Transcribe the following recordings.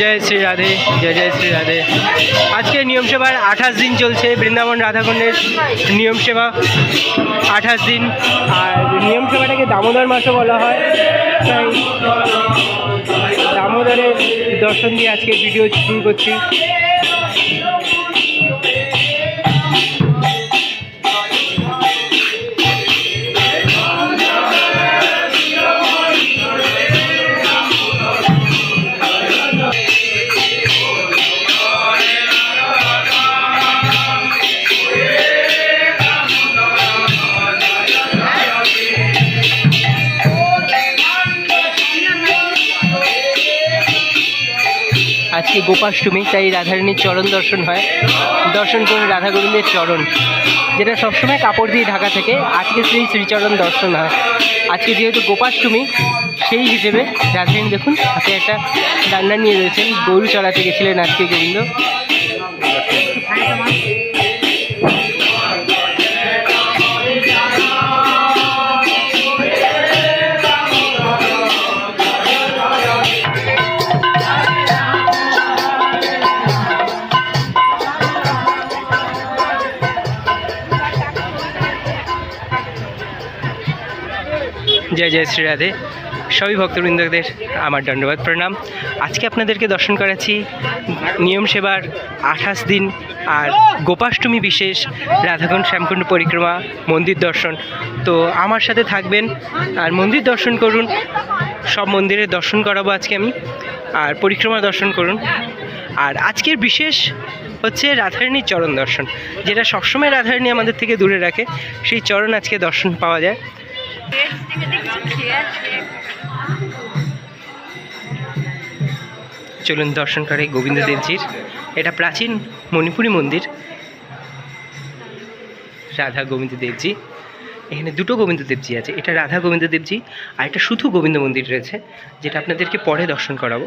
জয় শ্রী রাধে, জয় জয় শ্রী রাধে। আজকে নিয়ম সেবার আঠাশ দিন চলছে, বৃন্দাবন রাধাকুণ্ডের নিয়ম সেবা আঠাশ দিন, আর নিয়ম সেবাটাকে দামোদর মাসও বলা হয়। তাই দামোদরের দর্শন দিয়ে আজকে ভিডিও শুরু করছি। গোপাষ্টমী, তাই রাধারানীর চরণ দর্শন হয়। দর্শন করে রাধা গোবিন্দের চরণ, যেটা সবসময় কাপড় দিয়ে ঢাকা থাকে আজকে সেই শ্রীচরণ দর্শন হয়। আজকে যেহেতু গোপাষ্টমী, সেই হিসেবে রাধারানী দেখুন হাতে একটা ডান্ডা নিয়ে রয়েছেন। গরু চড়াতে গেছিলেন আজকে গোবিন্দ। জয় জয় শ্রী রাধে। সবই ভক্তবৃন্দদের আমার দণ্ডবাদ প্রণাম। আজকে আপনাদেরকে দর্শন করাচ্ছি নিয়ম সেবার আঠাশ দিন আর গোপাষ্টমী বিশেষ রাধাকুণ্ড শ্যামকুণ্ড পরিক্রমা মন্দির দর্শন। তো আমার সাথে থাকবেন আর মন্দির দর্শন করুন। সব মন্দিরের দর্শন করাবো আজকে আমি। আর পরিক্রমা দর্শন করুন। আর আজকের বিশেষ হচ্ছে রাধারানীর চরণ দর্শন। যেটা সবসময় রাধারানী আমাদের থেকে দূরে রাখে, সেই চরণ আজকে দর্শন পাওয়া যায়। চলুন দর্শন করে গোবিন্দ দেবজির এটা প্রাচীন মণিপুরী মন্দির। রাধা গোবিন্দ দেবজি এখানে দুটো গোবিন্দ দেবজি আছে। এটা রাধা গোবিন্দ দেবজি আর একটা শুধু গোবিন্দ মন্দির রয়েছে যেটা আপনাদেরকে পরে দর্শন করাবো।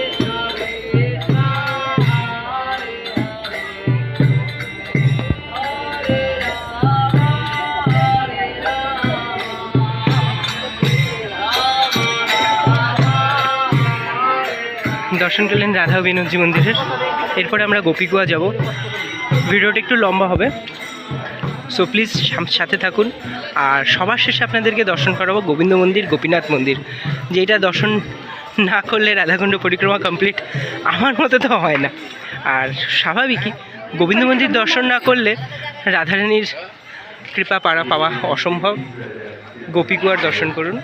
দর্শন করলেন রাধা বিনোদজি মন্দিরের। এরপরে আমরা গোপীকুয়া যাব। ভিডিওটা একটু লম্বা হবে। সো প্লিজ সাথে থাকুন। আর সবার শেষে আপনাদেরকে দর্শন করাবো গোবিন্দ মন্দির, গোপীনাথ মন্দির। যেটা দর্শন না করলে রাধাকুণ্ড পরিক্রমা কমপ্লিট আমার মতো তো হয় না। আর স্বাভাবিকই গোবিন্দ মন্দির দর্শন না করলে রাধারানীর কৃপা পাড়া পাওয়া অসম্ভব। গোপীকুয়ার দর্শন করুন।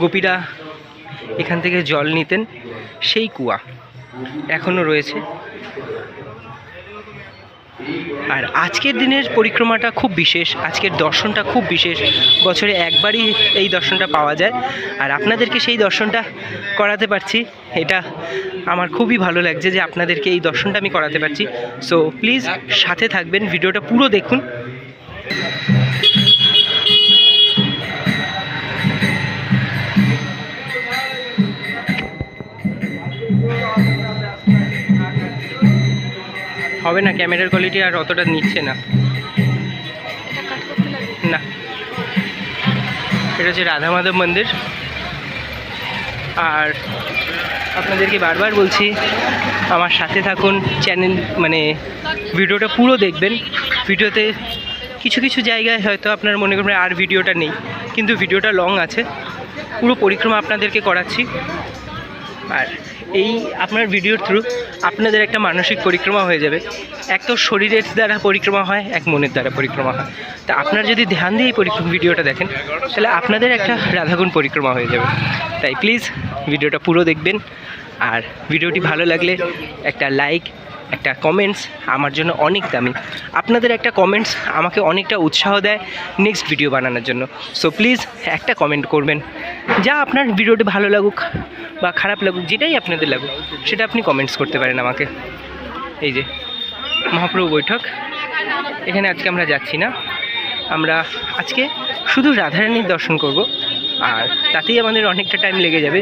গোপীরা এখান থেকে জল নিতেন, সেই কুয়া এখনও রয়েছে। আর আজকের দিনের পরিক্রমাটা খুব বিশেষ, আজকের দর্শনটা খুব বিশেষ। বছরে একবারই এই দর্শনটা পাওয়া যায়। আর আপনাদেরকে সেই দর্শনটা করাতে পারছি, এটা আমার খুবই ভালো লাগছে যে আপনাদেরকে এই দর্শনটা আমি করাতে পারছি। সো প্লিজ সাথে থাকবেন, ভিডিওটা পুরো দেখুন। হবে না ক্যামেরার কোয়ালিটি আর অতটা নিচ্ছে না। না। এটা হচ্ছে রাধা মাধব মন্দির। আর আপনাদেরকে বারবার বলছি আমার সাথে থাকুন চ্যানেল মানে ভিডিওটা পুরো দেখবেন। ভিডিওতে কিছু কিছু জায়গায় হয়তো আপনার মনে করবেন আর ভিডিওটা নেই কিন্তু ভিডিওটা লং আছে। পুরো পরিক্রমা আপনাদেরকে করাচ্ছি। আর এই আপনার ভিডিওর থ্রু আপনাদের একটা মানসিক পরিক্রমা হয়ে যাবে। এক তো শরীরের দ্বারা পরিক্রমা হয়, এক মনের দ্বারা পরিক্রমা হয়। তা আপনার যদি ধ্যান দিয়ে এই ভিডিওটা দেখেন, তাহলে আপনাদের একটা রাধাগুণ পরিক্রমা হয়ে যাবে। তাই প্লিজ ভিডিওটা পুরো দেখবেন। আর ভিডিওটি ভালো লাগলে একটা লাইক একটা কমেন্টস আমার জন্য অনেক দামি। আপনাদের একটা কমেন্টস আমাকে অনেকটা উৎসাহ দেয় নেক্সট ভিডিও বানানোর জন্য। সো প্লিজ একটা কমেন্ট করবেন। যা আপনার ভিডিওটি ভালো লাগুক বা খারাপ লাগুক, যেটাই আপনাদের লাগুক, সেটা আপনি কমেন্টস করতে পারেন আমাকে। এই যে, মহাপ্রভু বৈঠক। এখানে আজকে আমরা যাচ্ছি না। আমরা আজকে শুধু রাধারানীর দর্শন করব। আর তাতেই আমাদের অনেকটা টাইম লেগে যাবে,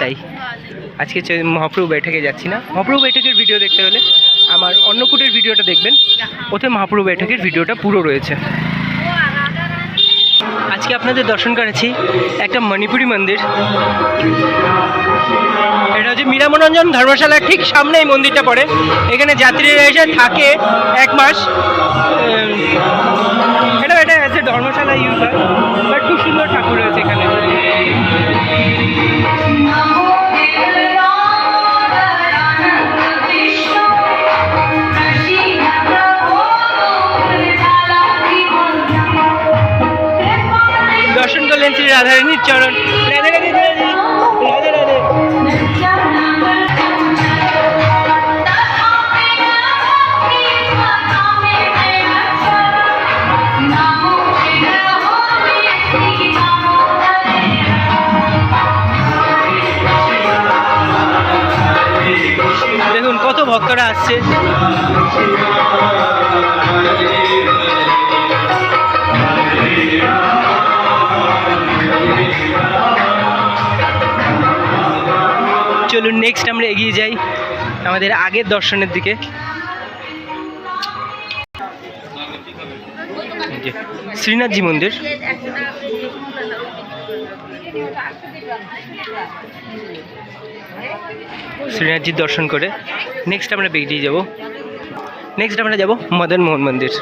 তাই। আজকে মহাপ্রভু বৈঠকে যাচ্ছি না। মহাপ্রভু বৈঠকের ভিডিও দেখতে হলে আমার অন্নকূটের ভিডিওটা দেখবেন। ওতে মহাপ্রভু বৈঠকের ভিডিওটা পুরো রয়েছে। আজকে আপনাদের দর্শন করেছি একটা মণিপুরি মন্দির। এটা হচ্ছে মীরামনোরঞ্জন ধর্মশালার ঠিক সামনে এই মন্দিরটা পড়ে। এখানে যাত্রীরা এসে থাকে এক মাস। এটা আছে ধর্মশালা ইউজ হয় বাট খুব সুন্দর ঠাকুর রয়েছে এখানে। দর্শন করলেন শ্রী রাধারানীর চরণ। রাধে রাধে আসছে চলুন নেক্সট আমরা এগিয়ে যাই আমাদের আগের দর্শনের দিকে। শ্রীনাথজি মন্দির। শ্রীনাথজির দর্শন করে। নেক্সট আমরা বেরিয়ে যাব। নেক্সট আমরা যাব মদন মোহন মন্দির।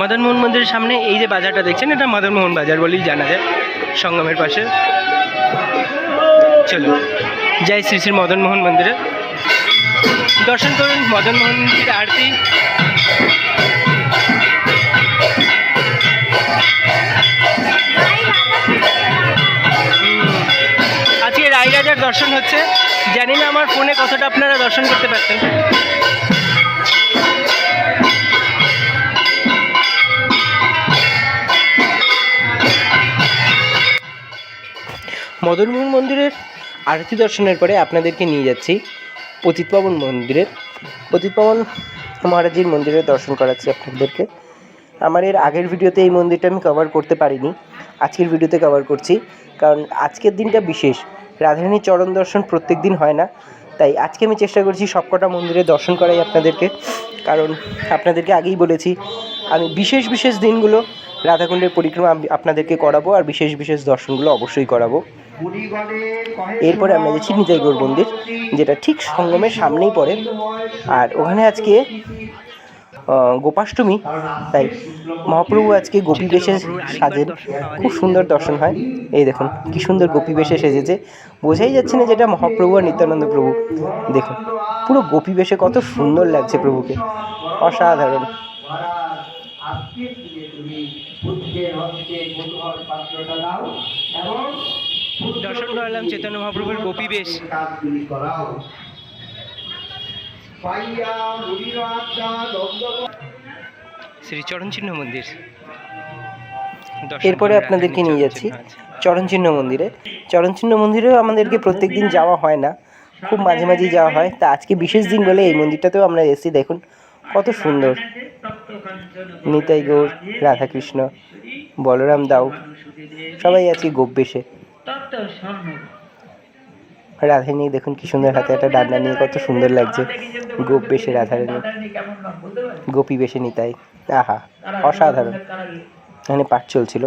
মদন মোহন মন্দিরের সামনে এই যে বাজারটা দেখছেন, এটা মদন মোহন বাজার বলেই জানা যায় সঙ্গমের পাশে। চলো যাই শ্রী শ্রী মদন মোহন মন্দিরে। দর্শন করুন মদন মোহন মন্দির আরতি। দর্শন হচ্ছে। জানি না আমার ফোনে কতটা আপনারা দর্শন করতে পারছেন মদনমোহন মন্দিরের আরতি দর্শনের পরে আপনাদেরকে নিয়ে যাচ্ছি পতিতপাবন মন্দিরে পতিতপাবন মহারাজের মন্দিরে দর্শন করাচ্ছি আপনাদেরকে। আমার এর আগের ভিডিওতে এই মন্দিরটা আমি কভার করতে পারিনি। আজকের ভিডিওতে কভার করছি। কারণ আজকের দিনটা বিশেষ। রাধারানীর চরণ দর্শন প্রত্যেক দিন হয় না। তাই আজকে আমি চেষ্টা করছি সবকটা মন্দিরে দর্শন করাই আপনাদেরকে। কারণ আপনাদেরকে আগেই বলেছি, আমি বিশেষ বিশেষ দিনগুলো রাধাকুণ্ডের পরিক্রমা আপনাদেরকে করাবো আর বিশেষ বিশেষ দর্শনগুলো অবশ্যই করাবো। এরপরে আমরা যাচ্ছি নিতাইগড় মন্দির, যেটা ঠিক সঙ্গমের সামনেই পড়ে। আর ওখানে আজকে গোপাষ্টমী। তাই মহাপ্রভু আজকে গোপী বেশে সাজেন। খুব সুন্দর দর্শন হয়। এই দেখুন, কি সুন্দর গোপী বেশে সেজেছে। বোঝাই যাচ্ছে না যেটা মহাপ্রভু আর নিত্যানন্দ প্রভু। দেখুন, পুরো গোপী বেশে কত সুন্দর লাগছে প্রভুকে। অসাধারণ। দর্শন করালাম, চৈতন্য মহাপ্রভুর গোপী বেশ। শ্রী চরণচিহ্ন মন্দির। এরপরে আপনাদেরকে নিয়ে যাচ্ছি। চরণচিহ্ন মন্দিরে। চরণচিহ্ন মন্দিরেও আমাদেরকে প্রত্যেক দিন যাওয়া হয় না। খুব মাঝে মাঝেই যাওয়া হয়। তা আজকে বিশেষ দিন বলে এই মন্দিরটাতেও আমরা এসেছি। দেখুন কত সুন্দর। নিতাই গৌর রাধাকৃষ্ণ বলরাম দাও সবাই আজকে গোপ বেশে। রাধারানী দেখুন কি সুন্দর হাতে একটা ডান্ডা নিয়ে কত সুন্দর লাগছে। গোপ বেশে রাধারানী গোপী বেশে নিতাই। আহা অসাধারণ। এখানে পাঠ চলছিল।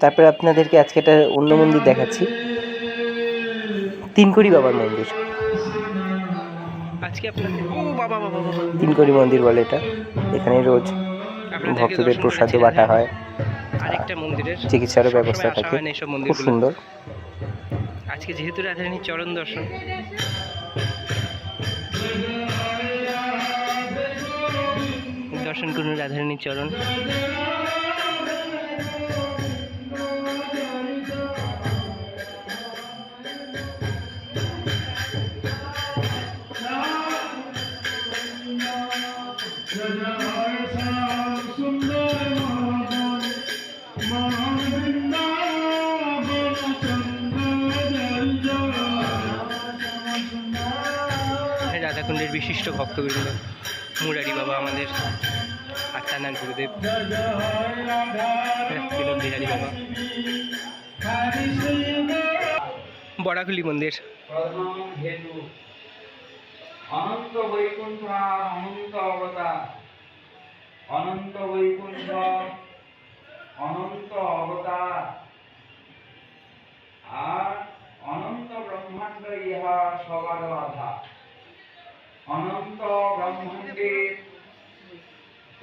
তারপরে আপনাদেরকে আজকে একটা অন্য মন্দির দেখাচ্ছি। তিনকড়ি বাবার মন্দির। আজকে আপনাদের ও বাবা বাবা বাবা। তিনকড়ি মন্দির বলে এটা। এখানে রোজ ভক্তদের প্রসাদে প্রসাদও বাটা হয়। আরেকটা মন্দিরের চিকিৎসারও ব্যবস্থা থাকে। খুব সুন্দর। আজকে যেহেতু রাজধানী চরণ দর্শন। দর্শন করুন রাধারানীর চরণ। বিশিষ্ট ভক্তবৃন্দ। মুরারি বাবা আমাদের, আর টানার গুরুদেব। বিনোদ বিহারী বাবা। বড়াকুলি মন্দির। অনন্ত বৈকুণ্ঠ অনন্ত অবতার। অনন্ত বৈকুণ্ঠ অনন্ত অবতার আর অনন্ত ব্রহ্মাণ্ড ইহা সবার আধার অনন্ত ব্রহ্মাণ্ডে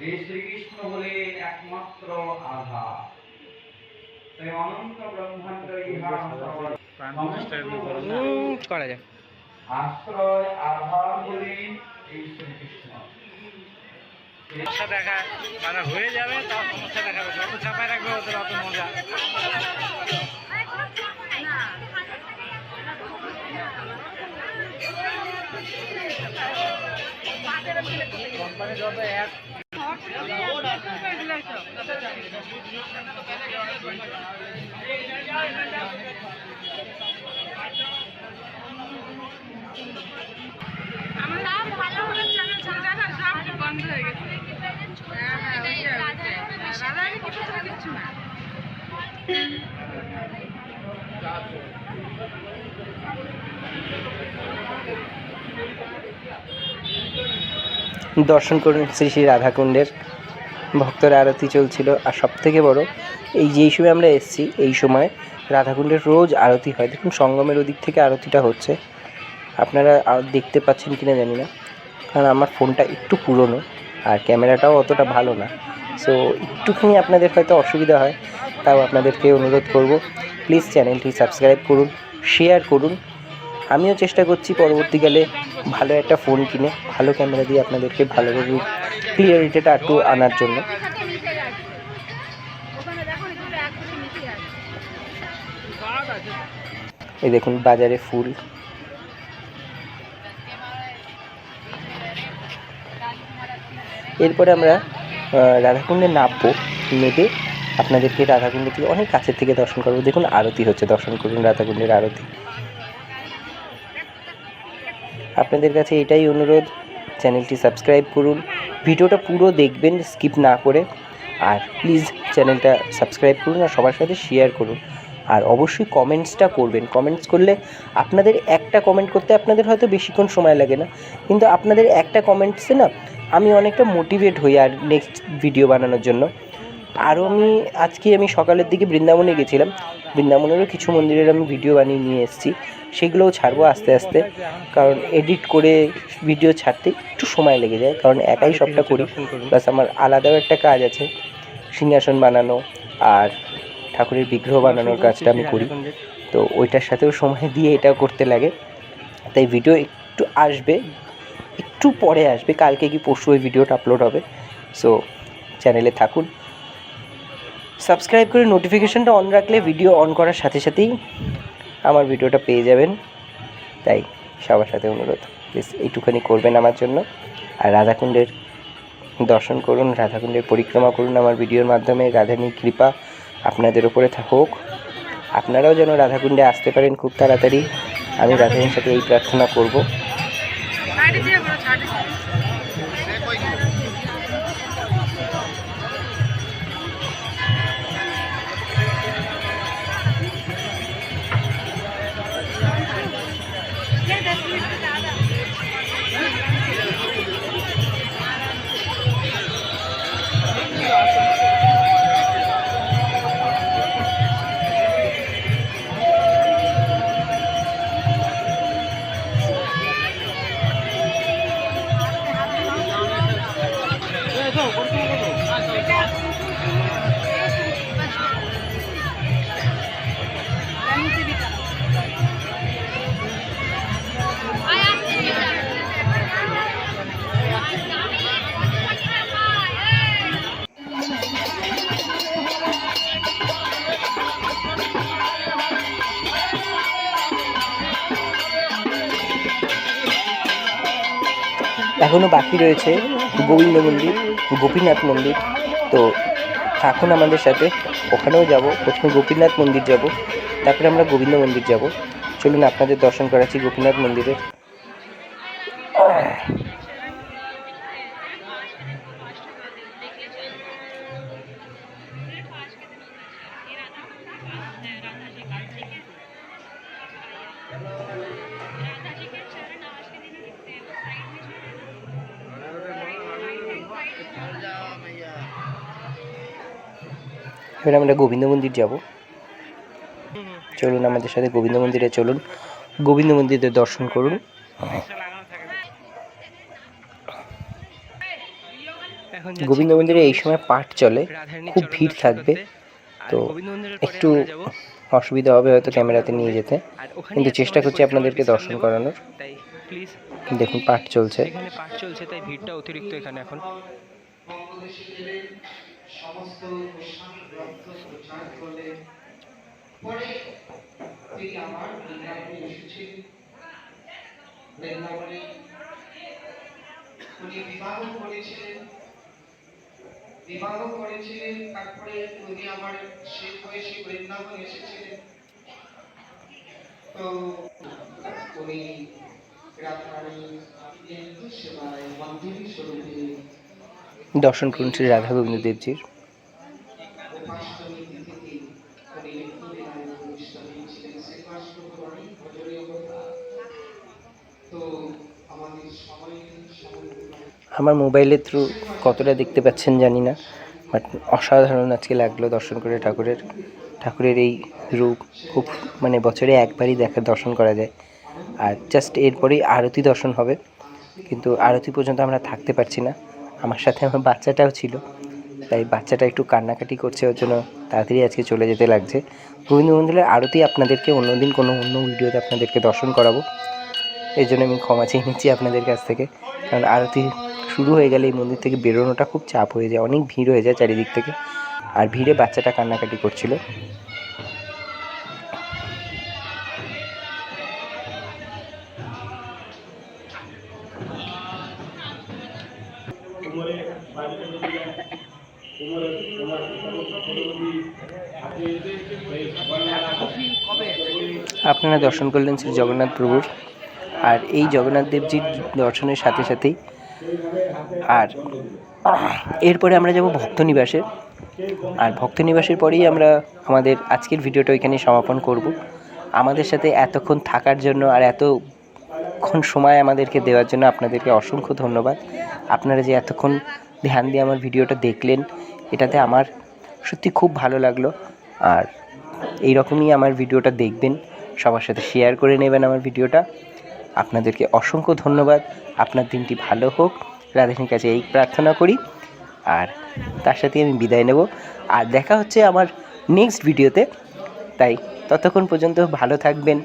এই শ্রীকৃষ্ণ হলেন একমাত্র আধার তাই অনন্ত ব্রহ্মাণ্ড ইহা করা যায় আশ্রয় আধার হলেন এই শ্রীকৃষ্ণ। সমস্যা দেখা মানে হয়ে যাবে তার সমস্যা দেখাবে। যত চাপায় রাখবে ওদের অত মজা। আমরা ভালো ভালো চ্যানেল ছিল না সব বন্ধ হয়ে গেছে হ্যাঁ হ্যাঁ কিছু না দর্শন করুন শ্রী শ্রী রাধাকুণ্ডের ভক্তরা আরতি চলছিল। আর সব থেকে বড়, এই যেই সময় আমরা এসেছি, এই সময় রাধাকুণ্ডের রোজ আরতি হয়। দেখুন, সঙ্গমের ওদিক থেকে আরতিটা হচ্ছে। আপনারা দেখতে পাচ্ছেন কিনা জানি না। কারণ আমার ফোনটা একটু পুরনো আর ক্যামেরাটাও অতটা ভালো না। সো একটুখানি আপনাদের হয়তো অসুবিধা হয়, তাও আপনাদেরকে অনুরোধ করব। প্লিজ চ্যানেলটি সাবস্ক্রাইব করুন শেয়ার করুন। আমিও চেষ্টা করছি পরবর্তীকালে ভালো একটা ফোন কিনে, ভালো ক্যামেরা দিয়ে আপনাদেরকে ভালোভাবে ক্লিয়ারিটিটা একটু আনার জন্য। এই দেখুন, বাজারে ফুল। এরপরে আমরা রাধাকুণ্ডে নামবো, নেবে। আপনাদেরকে রাধাকুণ্ড থেকে অনেক কাছের থেকে দর্শন করব। দেখুন, আরতি হচ্ছে, দর্শন করুন রাধাকুণ্ডের আরতি। আপনাদের কাছে এটাই অনুরোধ, চ্যানেলটি সাবস্ক্রাইব করুন। ভিডিওটা পুরো দেখবেন, স্কিপ না করে। আর প্লিজ চ্যানেলটা সাবস্ক্রাইব করুন আর সবার সাথে শেয়ার করুন। আর অবশ্যই কমেন্টসটা করবেন। কমেন্টস করলে আপনাদের একটা কমেন্ট করতে আপনাদের হয়তো বেশিক্ষণ সময় লাগে না। কিন্তু আপনাদের একটা কমেন্টসে না আমি অনেকটা মোটিভেট হই আর নেক্সট ভিডিও বানানোর জন্য। আরও আমি, আজকে আমি সকালের দিকে বৃন্দাবনে গেছিলাম। বৃন্দাবনেরও কিছু মন্দিরের আমি ভিডিও বানিয়ে নিয়ে এসেছি। সেগুলোও ছাড়বো আস্তে আস্তে। কারণ এডিট করে ভিডিও ছাড়তে একটু সময় লেগে যায়। কারণ একাই সবটা করি। প্লাস আমার আলাদাও একটা কাজ আছে। সিংহাসন বানানো আর ঠাকুরের বিগ্রহ বানানোর কাজটা আমি করি। তো ওইটার সাথেও সময় দিয়ে এটাও করতে লাগে। তাই ভিডিও একটু আসবে। একটু পরে আসবে। কালকে কি পরশু ওই ভিডিওটা আপলোড হবে। সো চ্যানেলে থাকুন। সাবস্ক্রাইব করে নোটিফিকেশনটা অন রাখলে ভিডিও অন করার সাথে সাথেই আমার ভিডিওটা পেয়ে যাবেন। তাই সবার সাথে অনুরোধ প্লিজ এইটুখানি করবেন আমার জন্য। আর রাধাকুণ্ডের দর্শন করুন রাধাকুণ্ডের পরিক্রমা করুন আমার ভিডিওর মাধ্যমে। রাধানীর কৃপা আপনাদের ওপরে হোক। আপনারাও যেন রাধাকুণ্ডে আসতে পারেন খুব তাড়াতাড়ি। আমি রাধানীর সাথে এই প্রার্থনা করব। এখনও বাকি রয়েছে গোবিন্দ মন্দির, গোপীনাথ মন্দির। তো থাকুন আমাদের সাথে, ওখানেও যাব, প্রথমে গোপীনাথ মন্দির যাব, তারপরে আমরা গোবিন্দ মন্দির যাব। চলুন আপনাদের দর্শন করাচ্ছি গোপীনাথ মন্দিরের এবার আমরা গোবিন্দ মন্দির যাব। চলুন আমাদের সাথে গোবিন্দ মন্দিরে চলুন। গোবিন্দ মন্দিরে দর্শন করুন। গোবিন্দ মন্দিরে এই সময় পাঠ চলে, খুব ভিড় থাকবে। তো একটু অসুবিধা হবে হয়তো ক্যামেরাতে নিয়ে যেতে। কিন্তু চেষ্টা করছি আপনাদেরকে দর্শন করানোর। দেখুন, পাঠ চলছে। এখানে পাঠ চলছে, তাই ভিড়টা অতিরিক্ত এখানে এখন। সমস্ত গোস্বামী গ্রন্থ প্রচার করলেন। পরে তিনি আমার বৃন্দাবনে এসেছিলেন বৃন্দাবনে উনি বিবাহ করেছিলেন। বিবাহ করেছিলেন, তারপরে উনি আমার শেষ বয়সে বৃন্দাবন এসেছিলেন। তো উনি দর্শন করুন শ্রী রাধা গোবিন্দ দেবজির উপাষ্টমী তিথিতে উনি নিত্যলীলায় প্রবিষ্ট হয়েছিলেন শ্রীবাস্তব অনেক ভজনীয় কথা তো আমাদের সময় সময় আমার মোবাইলের থ্রু কতটা দেখতে পাচ্ছেন জানি না বাট অসাধারণ আজকে লাগল দর্শন করে ঠাকুরের ঠাকুরের এই রূপ। খুব মানে বছরে একবারই দেখা, দর্শন করা যায়। আর জাস্ট এরপরেই আরতি দর্শন হবে, কিন্তু আরতি পর্যন্ত আমরা থাকতে পারছি না। আমার সাথে আমার বাচ্চাটাও ছিল, তাই বাচ্চাটা একটু কান্নাকাটি করছে, ওর জন্য তাড়াতাড়ি আজকে চলে যেতে লাগছে। গোবিন্দ মন্দিরের আরতি আপনাদেরকে অন্যদিন কোনো অন্য ভিডিওতে আপনাদেরকে দর্শন করাবো। এই জন্য আমি ক্ষমা চেয়ে নিচ্ছি আপনাদের কাছ থেকে। কারণ আরতি শুরু হয়ে গেলে এই মন্দির থেকে বেরোনোটা খুব চাপ হয়ে যায়। অনেক ভিড় হয়ে যায় চারিদিক থেকে। আর ভিড়ে বাচ্চাটা কান্নাকাটি করছিল। আপনারা দর্শন করলেন শ্রী জগন্নাথ প্রভুর। আর এই জগন্নাথ দেবজির দর্শনের সাথে সাথেই আর এরপরে আমরা যাব ভক্তনিবাসে আর ভক্তনিবাসের পরেই আমরা আমাদের আজকের ভিডিওটা ওইখানে সমাপন করব। আমাদের সাথে এতক্ষণ থাকার জন্য আর এতক্ষণ সময় আমাদেরকে দেওয়ার জন্য আপনাদেরকে অসংখ্য ধন্যবাদ। আপনারা যে এতক্ষণ ধ্যান দিয়ে আমার ভিডিওটা দেখলেন, এটাতে আমার সত্যি খুব ভালো লাগল। আর এই রকমই আমার ভিডিওটা দেখবেন, সবার সাথে শেয়ার করে নেবেন আমার ভিডিওটা। আপনাদেরকে অসংখ্য ধন্যবাদ। আপনার দিনটি ভালো হোক। রাধানীর কাছে এই প্রার্থনা করি। আর তার সাথে আমি বিদায় নেব। আর দেখা হচ্ছে আমার নেক্সট ভিডিওতে তাই ততক্ষণ পর্যন্ত ভালো থাকবেন।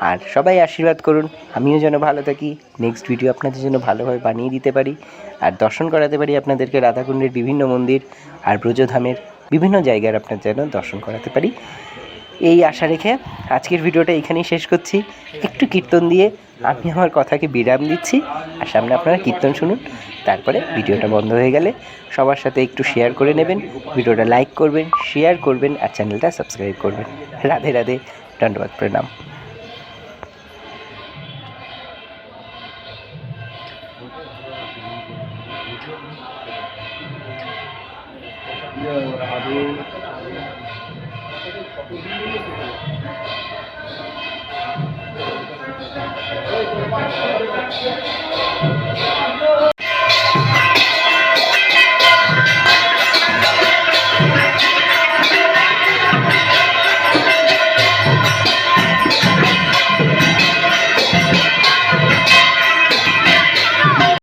আর সবাই আশীর্বাদ করুন। আমিও যেন ভালো থাকি। নেক্সট ভিডিও আপনাদের জন্য ভালোভাবে বানিয়ে দিতে পারি। আর দর্শন করাতে পারি আপনাদেরকে রাধাকুণ্ডের বিভিন্ন মন্দির আর ব্রজধামের বিভিন্ন জায়গার আপনার যেন দর্শন করাতে পারি। এই আশা রেখে আজকের ভিডিওটা এখানেই শেষ করছি। একটু কীর্তন দিয়ে আমি আমার কথাকে বিরাম দিচ্ছি আর সামনে আপনারা কীর্তন শুনুন। তারপরে ভিডিওটা বন্ধ হয়ে গেলে সবার সাথে একটু শেয়ার করে নেবেন। ভিডিওটা লাইক করবেন শেয়ার করবেন আর চ্যানেলটা সাবস্ক্রাইব করবেন। রাধে রাধে, ধন্যবাদ, প্রণাম।